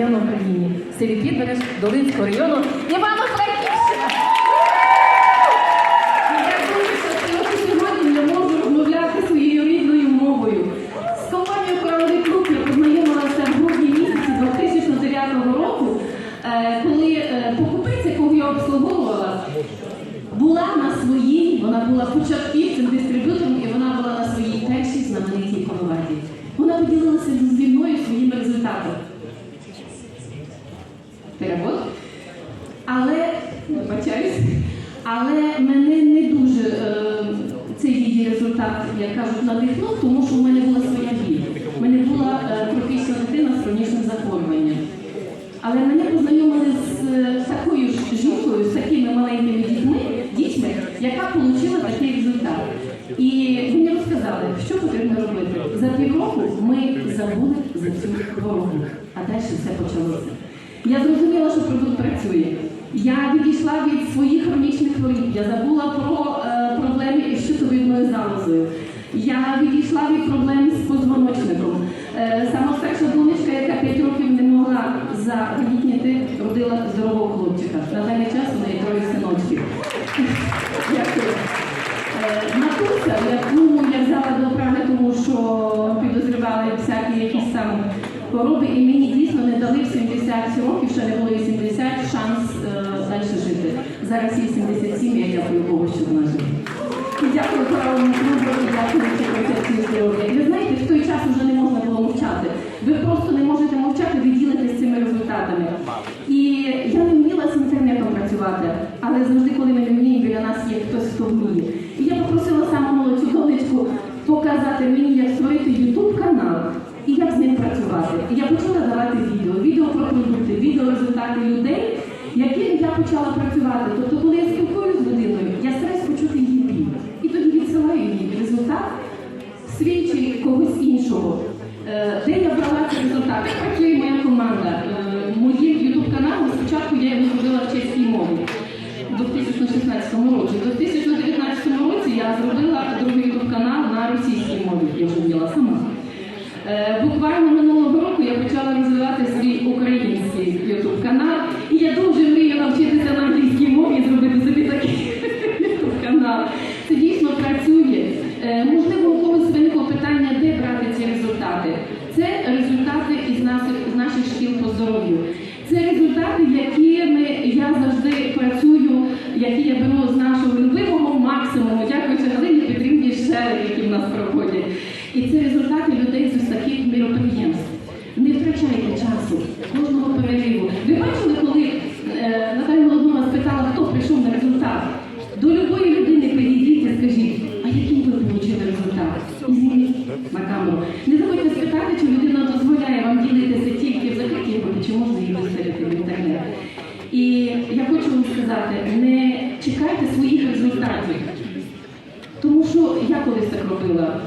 воєнну Україні в Підбереж Долинського району івано франківщина своєю рідною мовою. З компанією «Королевий Крупер» познайомилася в грудні місяці 2009 року, е, коли е, покупиця, кого я обслуговувала, була на своїй, вона була початківцем, дистриб'ютором, і вона була на своїй першій знаменитій коловаді. Вона поділилася людьми. Результат, як кажуть, надихнув, тому що в мене була своя біль. У мене була е, трофічна дитина з хронічним захворюванням. Але мене познайомили з е, такою ж жінкою, з такими маленькими дітьми, дітьми, яка отримала такий результат. І мені розказали, що потрібно робити. За півроку ми забули за цю хворобу, а далі все почалося. Я зрозуміла, що продукт працює. Я відійшла від своїх хронічних хворіб. Я забула про е, проблеми із щитовидною. Я відійшла від проблем з позвоночником. Е, сама старша донечка, яка 5 років не могла завагітніти, родила здорового хлопчика. На даний час у неї троє синочків. Дякую. Е, Матуся, яку я взяла до уваги, тому що підозрювали всякі якісь там хвороби, і мені дійсно не дали в 70 років, ще не було 80, шанс е, далі жити. Зараз їй 77, я дякую Богу, що вона живе. І дякую правому клубу, і дякую концепції здоров'я. І ви знаєте, в той час вже не можна було мовчати. Ви просто не можете мовчати, ви ділитесь цими результатами. І я не вміла з інтернетом працювати, але завжди, коли ми не вміємо, біля нас є хтось, хто вміє. І я попросила саму молодшу донечку показати мені, як створити YouTube канал і як з ним працювати. І я почала давати відео, відео про продукти, відео результати людей, яким я почала працювати. Тобто, коли я спілкуюся з людиною, я стараюсь почути її біль. І тоді відсилаю їй результат свій чи когось іншого. Е, Де я брала ці результати? Як Працює моя команда. Е, Моїм ютуб-каналом спочатку я його зробила в чеській мові у 2016 році. У 2019 році я зробила другий YouTube канал на російській мові. Я вже сама. Е, Буквально минулого року я почала розвивати свій результати із наших, з наших шкіл по здоров'ю. Це результати, які ми, я завжди працюю, які я беру з нашого любимого максимуму, дякуючи Галині Петрівні Шелер, які в нас проходять. І це результати людей з таких міроприємств. Не втрачайте часу своїх. Тому що я колись так робила.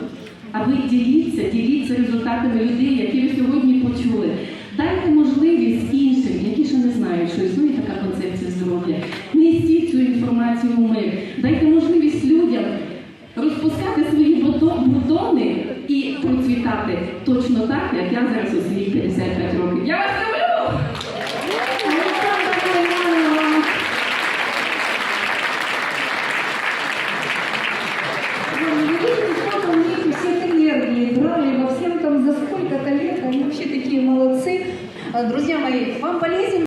А ви діліться, діліться результатами людей, які ви сьогодні почули. Дайте можливість іншим, які ще не знають, що існує така концепція здоров'я. Несіть цю інформацію у мир. Дайте можливість людям розпускати свої бутон- бутони і процвітати точно так, як я зараз у свої 55 років. Я вас люблю! Друзья мои, вам полезен